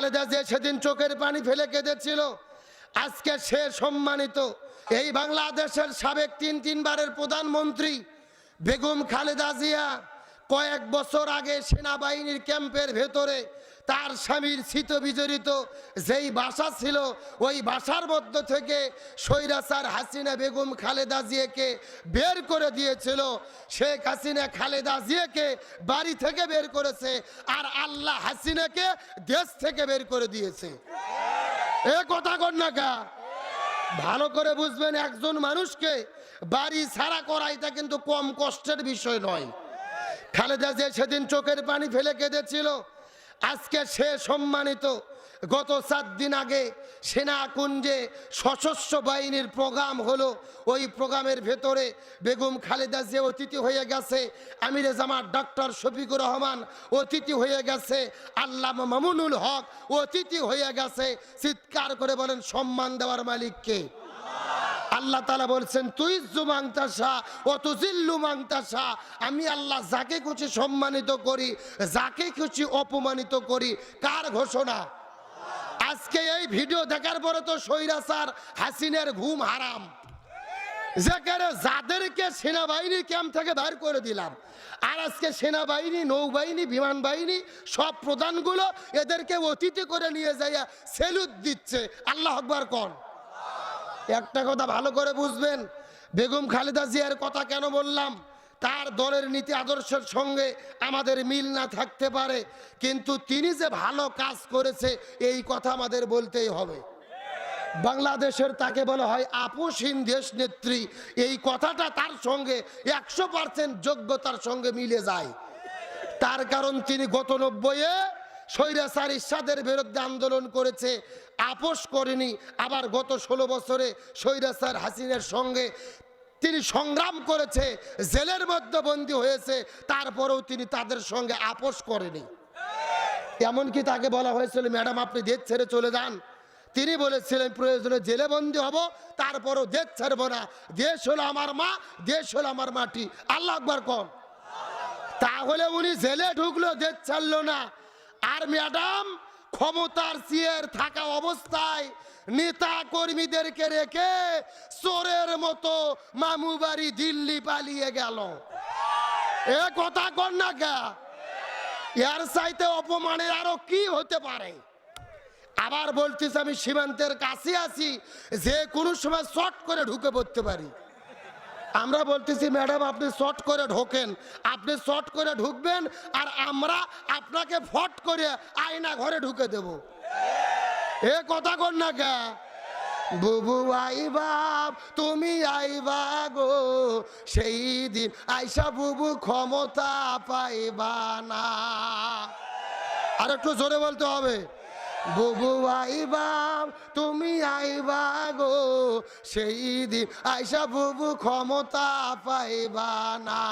খালেদা যে সেদিন চোখের পানি ফেলে কেঁদেছিল। আজকে সে সম্মানিত। এই বাংলাদেশের সাবেক তিন তিনবারের প্রধানমন্ত্রী বেগম খালেদা জিয়া কয়েক বছর আগে সেনাবাহিনীর ক্যাম্পের ভেতরে তার স্বামীর শীত বিজড়িত, যেই বাসা ছিল, ওই বাসার মধ্য থেকে স্বৈরাচার হাসিনা বেগম খালেদা জিয়াকে বের করে দিয়েছিল। শেখ হাসিনা খালেদা জিয়াকে বাড়ি থেকে বের করেছে আর আল্লাহ হাসিনাকে দেশ থেকে বের করে দিয়েছে। এ কথা কর না কা ভালো করে বুঝবেন, একজন মানুষকে বাড়ি ছাড়া করা এটা কিন্তু কম কষ্টের বিষয় নয়। খালেদা যে সেদিন চোখের পানি ফেলে কেঁদেছিল আজকে সে সম্মানিত গত সাত দিন আগে সেনাকুঞ্জে সশস্ত্র বাহিনীর প্রোগ্রাম হলো। ওই প্রোগ্রামের ভেতরে বেগম খালেদা যে অতিথি হয়ে গেছে, আমিরে জামাত ডক্টর শফিকুর রহমান অতিথি হয়ে গেছে আল্লাহ মামুনুল হক অতিথি হয়ে গেছে। চিৎকার করে বলেন, সম্মান দেওয়ার মালিককে। আল্লাহ তালা বলছেন, তুই মাংতাসা ও তুজিল্লু মাংতাসা আমি আল্লাহ যাকে খুশি সম্মানিত করি, যাকে খুশি অপমানিত করি, কার ঘোষণা? আজকে এই ভিডিও দেখার পরে তো সৈরাসার হাসিনের ঘুম হারাম। যাদেরকে সেনাবাহিনী ক্যাম্প থেকে বের করে দিলাম, আর আজকে সেনাবাহিনী, নৌবাহিনী, বিমান বাহিনী, সব প্রধানগুলো এদেরকে অতিথি করে নিয়ে যাইয়া সেলুট দিচ্ছে। আল্লাহ আকবার কন। একটা কথা ভালো করে বুঝবেন। বেগম খালেদা জিয়ার কথা কেন বললাম? তার দলের নীতি আদর্শের সঙ্গে আমাদের মিল না থাকতে পারে, কিন্তু তিনি যে ভালো কাজ করেছে, এই কথা আমাদের বলতেই হবে। বাংলাদেশের তাকে বলা হয় আপোষহীন দেশ নেত্রী। এই কথাটা তার সঙ্গে একশো পার্সেন্ট যোগ্যতার সঙ্গে মিলে যায়। তার কারণ তিনি গত নব্বইয়ে স্বৈরাচার ইসাদের বিরুদ্ধে আন্দোলন করেছে, আপোষ করেনি। আবার গত ষোলো বছরে স্বৈরাচার হাসিনের সঙ্গে তিনি সংগ্রাম করেছে, জেলের মধ্যে বন্দী হয়েছে, তারপরেও তিনি তাদের সঙ্গে আপোষ করেনি। এমনকি তাকে বলা হয়েছিল, ম্যাডাম, আপনি দেশ ছেড়ে চলে যান। তিনি বলেছিলেন, প্রয়োজনে জেলে বন্দি হব, তারপরও দেশ ছাড়বো না। দেশ হলো আমার মা, দেশ হলো আমার মাটি। আল্লাহ আকবার কম তাহলে উনি জেলে ঢুকলো, দেশ ছাড়লো না। আর ম্যাডাম ক্ষমতার চেয়ার থাকা অবস্থায় নেতা কর্মীদেরকে রেখে চোরের মতো মামু বাড়ি দিল্লি পালিয়ে গেল। এ কথা কর না গা। এর চাইতে অপমানের আরও কি হতে পারে? আবার বলতেছি, আমি সীমান্তের কাছে আছি, যে কোনো সময় শর্ট করে ঢুকে পড়তে পারি। আমরা বলতেছি, ম্যাডাম, আপনি শর্ট করে ঢোকেন। আপনি শর্ট করে ঢুকবেন আর আমরা আপনাকে ফট করে আয়না ঘরে ঢুকে দেব। এ কথা কর না কে? বুবু আইবা তুমি আইবা গো সেই দিন আইসা বুবু ক্ষমতা পাইবা না। আর একটু জোরে বলতে হবে। বুবু আইবাম তুমি আইবা গো। সেই দিন আইসা বুবু ক্ষমতা পাইবা না।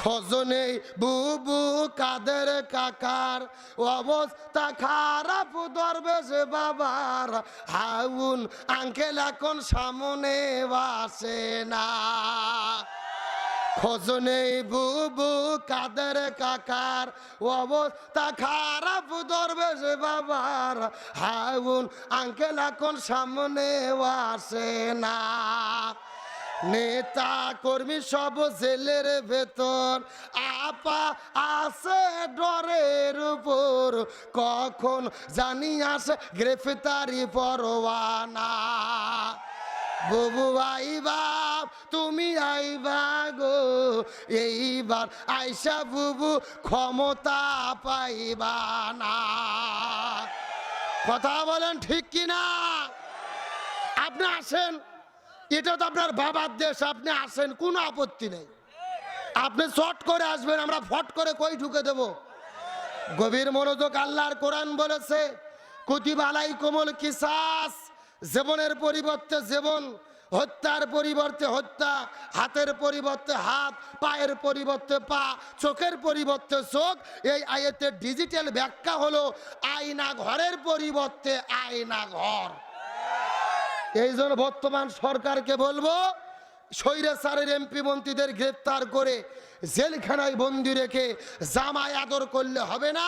খজনে বুবু কাদের কাকার অবস্থা খারাপ, দরবেশ বাবার হাউন আঙ্কেল এখন সামনে বাসে না। খোঁজনে বুবু কাদের কাকার অবস্থা খারাপ দরবেশ বাবার। হাউন আঙ্কেল এখন সামনে আসে না। নেতা কর্মী সব জেলের ভেতর। আপা আছে ডরের উপর। কখন জানি আসে গ্রেফতারি পরোয়ানা। বুবু আইবা তুমি আইবা গো এইবার আইসা বুবু ক্ষমতা পাইবা না। কথা বলেন ঠিক কিনা? আপনি আসেন। এটা তো আপনার বাবার দেশ, আপনি আসেন, কোনো আপত্তি নেই। আপনি শর্ট করে আসবেন, আমরা ফট করে কই ঢুকে দেব? গভীর মনোযোগ আল্লাহর কোরআন বলেছে কুতিবালাই কোমল কিসাস। জীবনের পরিবর্তে জীবন, হত্যার পরিবর্তে হত্যা, হাতের পরিবর্তে হাত, পায়ের পরিবর্তে পা, চোখের পরিবর্তে চোখ, এই আয়তের ডিজিটাল ব্যাখ্যা হলো আয়না ঘরের পরিবর্তে আয়না ঘর এই জন্য বর্তমান সরকারকে বলব স্বৈরাচারের এমপি মন্ত্রীদের গ্রেপ্তার করে জেলখানায় বন্দি রেখে জামায় আদর করলে হবে না।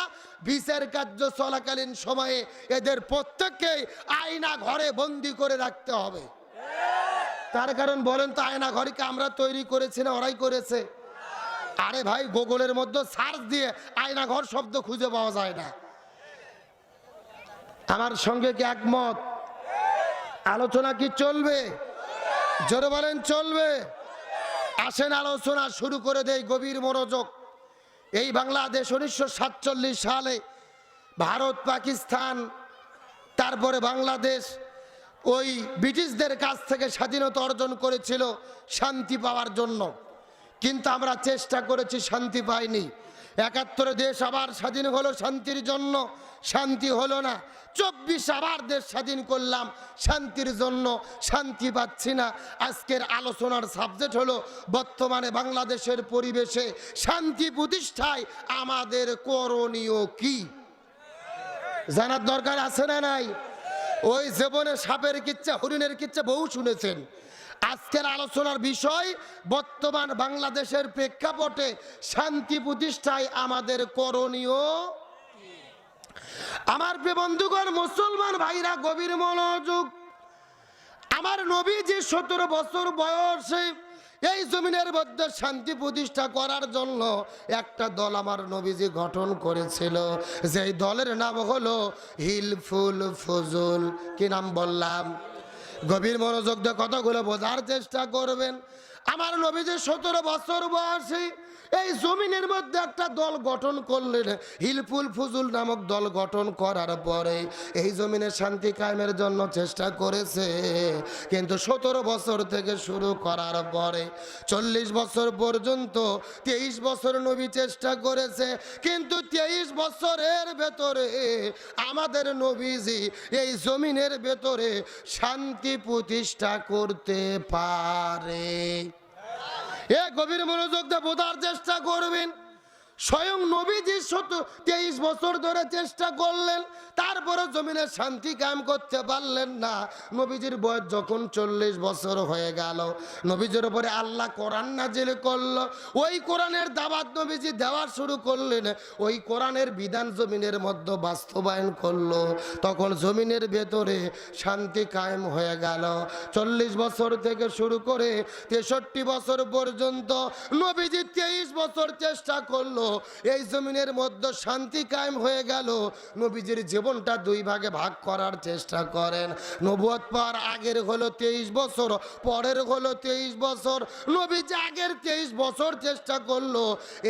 বিচার কার্য চলাকালীন সময়ে এদের প্রত্যেককে আয়না ঘরে বন্দি করে রাখতে হবে। তার কারণ বলেন তো, আয়না ঘরকে আমরা তৈরি করেছি না ওরাই করেছে? আরে ভাই, গুগলের মধ্যে সার্চ দিয়ে আয়না ঘর শব্দ খুঁজে পাওয়া যায় না। আমার সঙ্গে কি একমত? আলোচনা কি চলবে? জোরে বলেন, চলবে। আসেন, আলোচনা শুরু করে দেই গভীর মনোযোগ। এই বাংলাদেশ উনিশশো সাতচল্লিশ সালে ভারত, পাকিস্তান, তারপরে বাংলাদেশ ওই ব্রিটিশদের কাছ থেকে স্বাধীনতা অর্জন করেছিল শান্তি পাওয়ার জন্য। কিন্তু আমরা চেষ্টা করেছি শান্তি পাইনি। একাত্তরে দেশ আবার স্বাধীন হলো, শান্তির জন্য। শান্তি হলো না। চব্বিশ আবার দেশ স্বাধীন করলাম, শান্তির জন্য শান্তি পাচ্ছি না। আজকের আলোচনার সাবজেক্ট হলো, বর্তমানে বাংলাদেশের পরিবেশে শান্তি প্রতিষ্ঠায় আমাদের করণীয় কি? জানার দরকার আছে না নাই? ওই জীবনে সাপের কিচ্ছা, হরিণের কিচ্ছা বহু শুনেছেন। আজকের আলোচনার বিষয়, বর্তমান বাংলাদেশের প্রেক্ষাপটে শান্তি প্রতিষ্ঠায় আমাদের করণীয় আমার বন্ধুগণ, মুসলমান ভাইরা, গভীর মনোযোগ। আমার নবী যে সতেরো বছর বয়সে এই জমিনের মধ্যে শান্তি প্রতিষ্ঠা করার জন্য একটা দল আমার নবীজি গঠন করেছিল। যেই দলের নাম হলো হিলফুল ফজল। কি নাম বললাম? গভীর মনোযোগ দিয়ে কথাগুলো বোঝার চেষ্টা করবেন। আমার নবীজি সতেরো বছর বয়সী এই জমিনের মধ্যে একটা দল গঠন করলেন, হিলফুল ফুজুল নামক দল গঠন করার পরে এই জমিনে শান্তি কায়েমের জন্য চেষ্টা করেছে। কিন্তু সতেরো বছর থেকে শুরু করার পরে চল্লিশ বছর পর্যন্ত তেইশ বছর নবী চেষ্টা করেছে, কিন্তু তেইশ বছরের ভেতরে আমাদের নবীজি এই জমিনের ভেতরে শান্তি প্রতিষ্ঠা করতে পারে। এ গভীর মনোযোগ দিয়ে বোঝার চেষ্টা করবেন। স্বয়ং নবীজি শত তেইশ বছর ধরে চেষ্টা করলেন তারপরে জমিনে শান্তি কায়েম করতে পারলেন না। নবীজির বয়স যখন চল্লিশ বছর হয়ে গেল, নবীজির উপরে আল্লাহ কোরআন নাজিল করল। ওই কোরআনের দাবাত নবীজি দেওয়া শুরু করলেন, ওই কোরআনের বিধান জমিনের মধ্যে বাস্তবায়ন করল। তখন জমিনের ভেতরে শান্তি কায়েম হয়ে গেল। চল্লিশ বছর থেকে শুরু করে তেষট্টি বছর পর্যন্ত নবীজি তেইশ বছর চেষ্টা করল এই জমিনের মধ্যে শান্তি কায়েম হয়ে গেল। নবীজির জীবনটা দুই ভাগে ভাগ করার চেষ্টা করেন। নবুয়ত পাওয়ার আগের হলো তেইশ বছর, পরের হলো তেইশ বছর। নবীজি আগের তেইশ বছর চেষ্টা করল,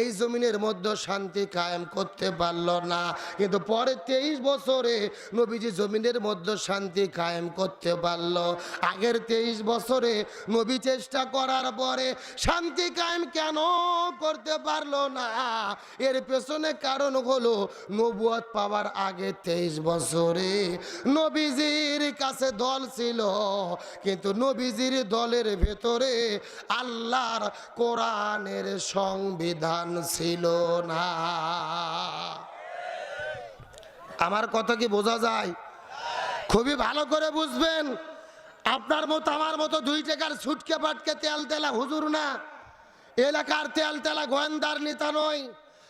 এই জমিনের মধ্যে শান্তি কায়েম করতে পারল না। কিন্তু পরে তেইশ বছরে নবীজি জমিনের মধ্যে শান্তি কায়েম করতে পারল। আগের তেইশ বছরে নবী চেষ্টা করার পরে শান্তি কায়েম কেন করতে পারল না? এর পেছনে কারণ হলো নবুয়ত পাওয়ার আগে তেইশ বছরে নবীজির কাছে দল ছিল, কিন্তু নবীজির দলের ভেতরে আল্লাহর কোরআনের সংবিধান ছিল না। আমার কথা কি বোঝা যায়? খুবই ভালো করে বুঝবেন। আপনার মতো, আমার মতো দুই টাকার ছুটকে পাটকে তেল তেলা হুজুর না। এলাকার তেল তেলা গোয়েন্দার নেতা নয়,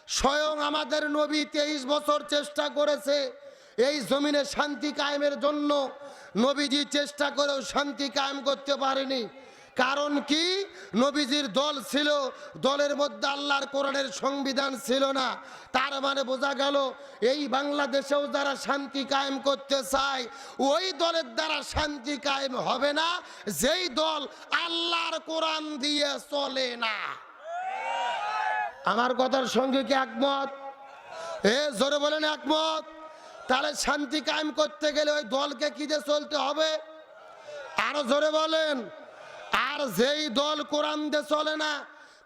স্বয়ং আমাদের নবী তেইশ বছর চেষ্টা করেছে এই জমিনে শান্তি কায়েমের জন্য। নবীজি চেষ্টা করেও শান্তি কায়েম করতে পারেনি। কারণ কি? নবীজির দল ছিল, দলের মধ্যে আল্লাহর কোরআনের সংবিধান ছিল না। তার মানে বোঝা গেল, এই বাংলাদেশেও যারা শান্তি কায়েম করতে চায়, ওই দলের দ্বারা শান্তি কায়েম হবে না। যেই দল আল্লাহর কোরআন দিয়ে চলে না। আমার কথার সঙ্গে কি একমত? এ, জোরে বলেন একমত। তাহলে শান্তি কায়েম করতে গেলে ওই দলকে কি দিয়ে চলতে হবে? আরও জোরে বলেন। আর যেই দল কোরআন দিয়ে চলে না,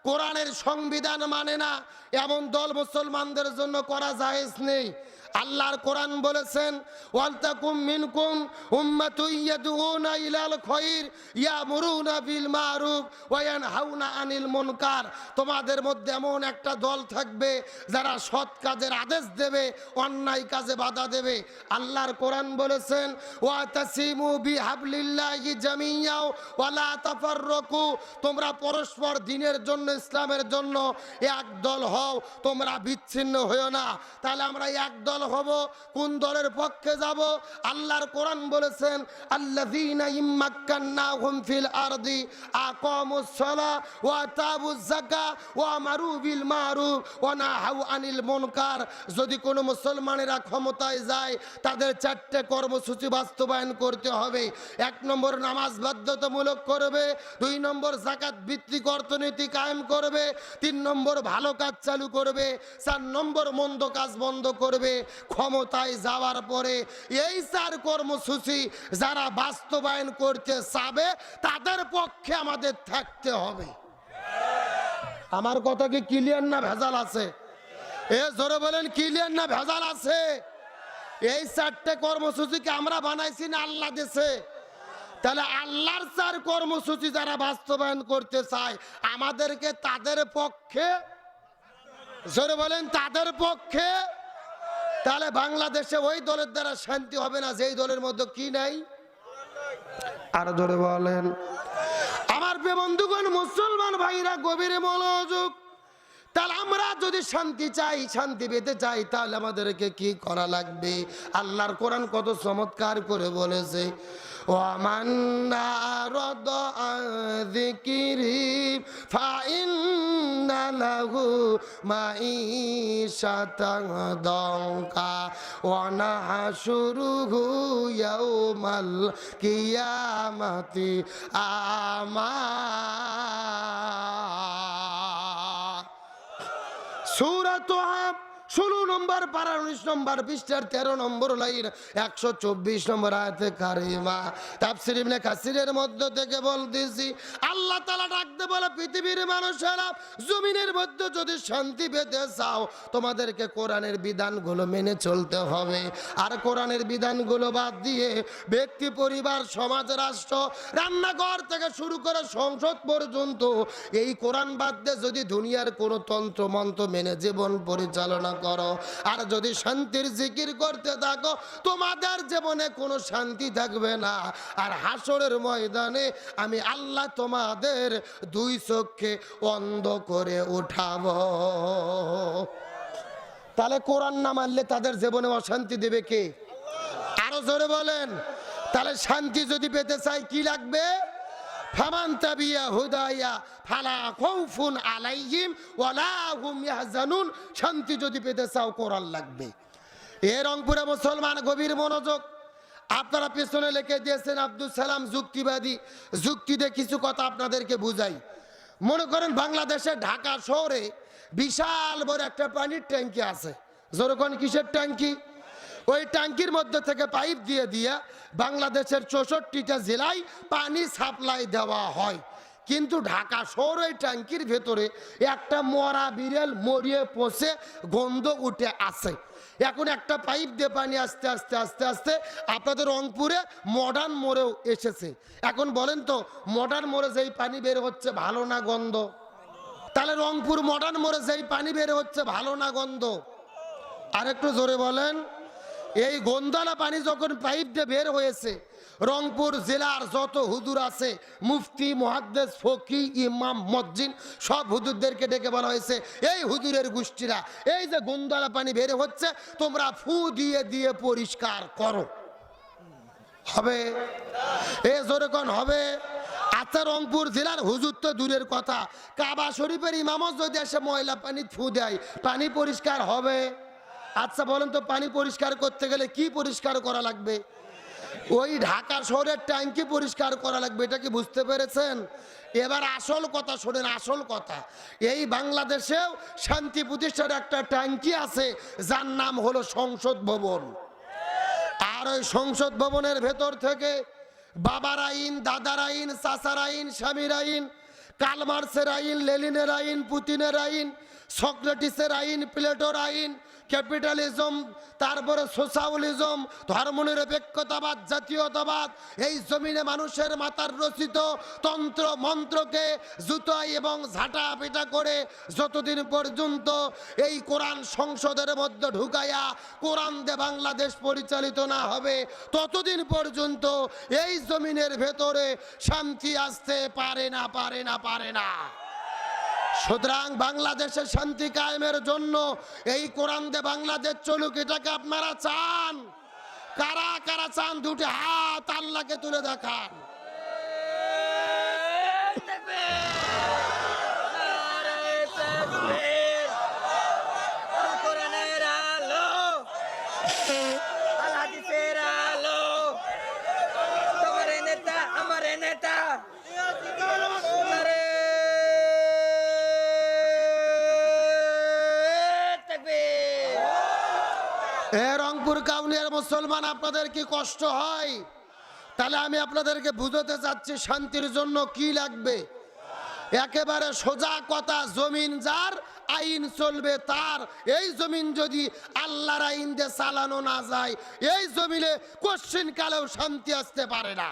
কোরআনের সংবিধান মানে না, এমন দল মুসলমানদের জন্য করা জায়েজ নেই। আল্লাহর কোরআন বলেছেন, ওয়ালতাকুম মিনকুম উম্মাতুন ইয়াদউনা ইলাল খায়র ইয়ামুরুনা বিল মারুফ ওয়া ইয়ানহাউনা আনিল মুনকার। তোমাদের মধ্যে এমন একটা দল থাকবে যারা সৎ কাজের আদেশ দেবে, অন্যায় কাজে বাধা দেবে। আল্লাহর কোরআন বলেছেন ওয়া তাসিমু বিহাবলিল্লাহি জামিয়াও ওয়ালা তাফাররাকু। তোমরা পরস্পর দিনের জন্য, ইসলামের জন্য এক দল হও, তোমরা বিচ্ছিন্ন হয়েও না। তাহলে আমরা এক দল হব, কোন দলের পক্ষে যাব? আল্লাহর কোরআন বলেছেন, আল্লাযীনা ইম্মাক্কান্নাহুম ফিল আরদি আকামুস সালা ওয়া তাবুজ যাকা ওয়া আমারু বিল মারুফ ওয়া নাহাউ আনিল মুনকার। যদি কোনো মুসলমানেরা ক্ষমতায় যায়, তাদের চারটে কর্মসূচি বাস্তবায়ন করতে হবে। এক নম্বর, নামাজ বাধ্যতামূলক করবে। দুই নম্বর জাকাত ভিত্তিক অর্থনীতি কায়েম করবে। তিন নম্বর, ভালো কাজ চালু করবে। চার নম্বর, মন্দ কাজ বন্ধ করবে। ক্ষমতায় যাওয়ার পরে এই চার কর্মসূচি যারা বাস্তবায়ন করতে চাবে, তাদের পক্ষে আমাদের থাকতে হবে। আমার কথা কি ক্লিয়ার না ভেজাল আছে? এ জোরে বলেন ক্লিয়ার না ভেজাল আছে? এই চারটে কর্মসূচিকে আমরা বানাইছি না আল্লাহ দেশে তাহলে আল্লাহর চার কর্মসূচি যারা বাস্তবায়ন করতে চায়, আমাদেরকে তাদের পক্ষে, জোরে বলেন, তাদের পক্ষে তাহলে বাংলাদেশে ওই দলের দ্বারা শান্তি হবে না, যেই দলের মধ্যে কি নাই? আরও ধরে বলেন। আমার বন্ধুগণ, মুসলমান ভাইরা, গভীরে মনোযোগ। তাহলে আমরা যদি শান্তি চাই, শান্তি পেতে চাই, তাহলে আমাদেরকে কি করা লাগবে? আল্লাহর কোরআন কত চমৎকার করে বলেছে। ও আমান্নারদ যিকিরি ফাইন্না লাহু মাঈশাতান দঙ্কা ওয়া নাহশুরুহু ইয়াউমাল কিয়ামাতি আমা সুরাত ষোলো নম্বর পারা উনিশ নম্বর, পৃষ্ঠার তেরো নম্বর লাইন, একশো চব্বিশ নম্বর আয়তে কারিমা। তাপসির ইবনে কাসিরের মধ্য থেকে বলতেছি, আল্লাহ তালা ডাকতে বলে, পৃথিবীর মানুষেরা জমিনের মধ্যে যদি শান্তি পেতে চাও, তোমাদেরকে কোরআনের বিধানগুলো মেনে চলতে হবে। আর কোরআনের বিধানগুলো বাদ দিয়ে ব্যক্তি, পরিবার, সমাজ, রাষ্ট্র, রান্নাঘর থেকে শুরু করে সংসদ পর্যন্ত এই কোরআন বাদ দিয়ে যদি দুনিয়ার কোনো তন্ত্র মন্ত্র মেনে জীবন পরিচালনা করো আর যদি শান্তির জিকির করতে থাকো, তোমাদের জীবনে কোনো শান্তি থাকবে না। আর হাসরের ময়দানে আমি আল্লাহ তোমাদের দুই চোখকে অন্ধ করে উঠাবো। তাহলে কোরআন না মানলে তাদের জীবনে অশান্তি দেবে কে? আরও জোরে বলেন। তাহলে শান্তি যদি পেতে চাই, কি লাগবে? শান্তি যদি পেতে চাও, কোরআন লাগবে। এ রংপুরে মুসলমান গভীর মনোযোগ। আপনারা পেছনে লিখে দিয়েছেন আব্দুল সালাম যুক্তিবাদী। যুক্তিতে কিছু কথা আপনাদেরকে বুঝাই। মনে করেন বাংলাদেশের ঢাকা শহরে বিশাল বড় একটা পানির ট্যাঙ্কি আছে। যেরকম কিসের ট্যাঙ্কি? ওই ট্যাঙ্কির মধ্যে থেকে পাইপ দিয়ে দিয়ে বাংলাদেশের চৌষট্টিটা জেলায় পানি সাপ্লাই দেওয়া হয়। কিন্তু ঢাকা শহর ওই ট্যাঙ্কির ভেতরে একটা মরা বিড়াল মরিয়ে পচে গন্ধ উঠে আসে। এখন একটা পাইপ দিয়ে পানি আস্তে আস্তে আস্তে আস্তে আপনাদের রংপুরে মডার্ন মোড়েও এসেছে। এখন বলেন তো মডার্ন মোড়ে যেই পানি বের হচ্ছে ভালো না গন্ধ? তাহলে রংপুর মডার্ন মোড়ে যেই পানি বের হচ্ছে ভালো না গন্ধ? আরেকটু জোরে বলেন। এই গন্দালা পানি যখন পাইপ দিয়ে বের হয়েছে, রংপুর জেলার যত হুদুর আছে, মুফতি, মহাদ্দেস, ফকি, ইমাম মজ্জিন সব হুদুরদেরকে ডেকে বলা হয়েছে, এই হুদুরের গোষ্ঠীরা, এই যে গন্দালা পানি বের হচ্ছে, তোমরা ফু দিয়ে দিয়ে পরিষ্কার করো। হবে? এ জোরেকন হবে? আচ্ছা রংপুর জেলার হুজুর তো দূরের কথা। কাবা শরীফের ইমামত যদি এসে ময়লা পানি ফু দেয়, পানি পরিষ্কার হবে? আচ্ছা বলেন তো, পানি পরিষ্কার করতে গেলে কি পরিষ্কার করা লাগবে? ওই ঢাকা শহরের ট্যাঙ্কি পরিষ্কার করা লাগবে, এটা কি বুঝতে পেরেছেন? এবার আসল কথা শোনেন, আসল কথা। এই বাংলাদেশেও শান্তি প্রতিষ্ঠার একটা ট্যাঙ্কি আছে, যার নাম হলো সংসদ ভবন। আর ওই সংসদ ভবনের ভেতর থেকে বাবার আইন, দাদার আইন, চাচার আইন, স্বামীর আইন কালমার্সের আইন লেলিনের আইন, পুতিনের আইন, সক্রেটিসের আইন, প্লেটোর আইন, ক্যাপিটালিজম, তারপরে সোশ্যালিজম ধর্মনিরপেক্ষতাবাদ জাতীয়তাবাদ, এই জমিনে মানুষের মাতার রচিত তন্ত্র, মন্ত্রকে জুতাই এবং ঝাঁটা পেটা করে যতদিন পর্যন্ত এই কোরআন সংসদের মধ্যে ঢুকাইয়া কোরআন দে বাংলাদেশ পরিচালিত না হবে, ততদিন পর্যন্ত এই জমিনের ভেতরে শান্তি আসতে পারে না পারে না পারে না। সুতরাং বাংলাদেশের শান্তি কায়েমের জন্য এই কোরআন দে বাংলাদেশ চলুক, এটাকে আপনারা চান। কারা কারা চান, দুটি হাত আল্লাহকে তুলে দেখান কোরআনের আলো আল হাদিসের আলো তোমার এই নেতা আমার এই নেতা নারে তাকবীর রংপুর কাউনিয়ার মুসলমান, আপনাদের কি কষ্ট হয়? তাহলে আমি আপনাদেরকে বুঝাতে চাচ্ছি, শান্তির জন্য কি লাগবে? একেবারে সোজা কথা, জমিন যার, আইন চলবে তার। এই জমিন যদি আল্লাহর আইন দিয়ে চালানো না যায়, এই জমিনে কোশ্চিন কালেও শান্তি আসতে পারে না।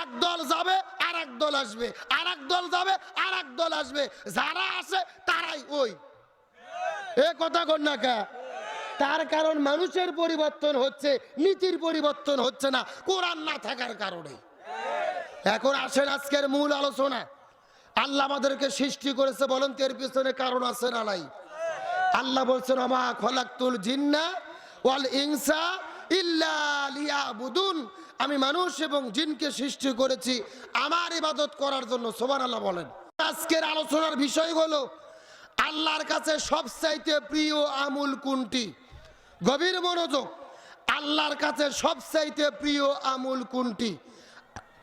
এক দল যাবে আর এক দল আসবে। আর এক দল যাবে আর এক দল আসবে। যারা আসে, তারাই ওই। এ কথা কর না কা? তার কারণ মানুষের পরিবর্তন হচ্ছে, নীতির পরিবর্তন হচ্ছে না, কোরআন না থাকার কারণে। এখন আসেন আজকের মূল আলোচনা। আল্লাহ আমাদেরকে সৃষ্টি করেছে, বলেন তো এর পিছনে কারণ আছে না নাই? আল্লাহ বলছেন, আমা খলাক্তুল জিন্না ওয়াল ইনসা ইল্লা লিয়াবুদুন। আমি মানুষ এবং জিনকে সৃষ্টি করেছি, আমার ইবাদত করার জন্য সোবান আল্লাহ বলেন। আজকের আলোচনার বিষয় হলো, আল্লাহর কাছে সবচাইতে প্রিয় আমুল কোনটি? গভীর মনোযোগ। আল্লাহর কাছে সবচাইতে প্রিয় আমুল কোনটি?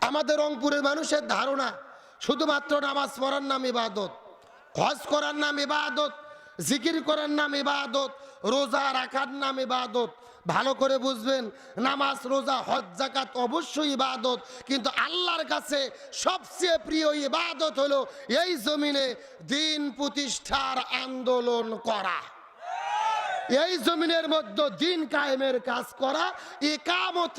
আমাদের রংপুরের মানুষের ধারণা, শুধুমাত্র নামাজ পড়ার নাম ইবাদত, হজ করার নাম ইবাদত, জিকির করার নাম ইবাদত, রোজা রাখার নাম ইবাদত। ভালো করে বুঝবেন, নামাজ, রোজা, হজ জাকাত অবশ্যই ইবাদত, কিন্তু আল্লাহর কাছে সবচেয়ে প্রিয় ইবাদত হলো এই জমিনে দিন প্রতিষ্ঠার আন্দোলন করা। এই জমিনের মধ্যে দিন কায়েমের কাজ করা একামতে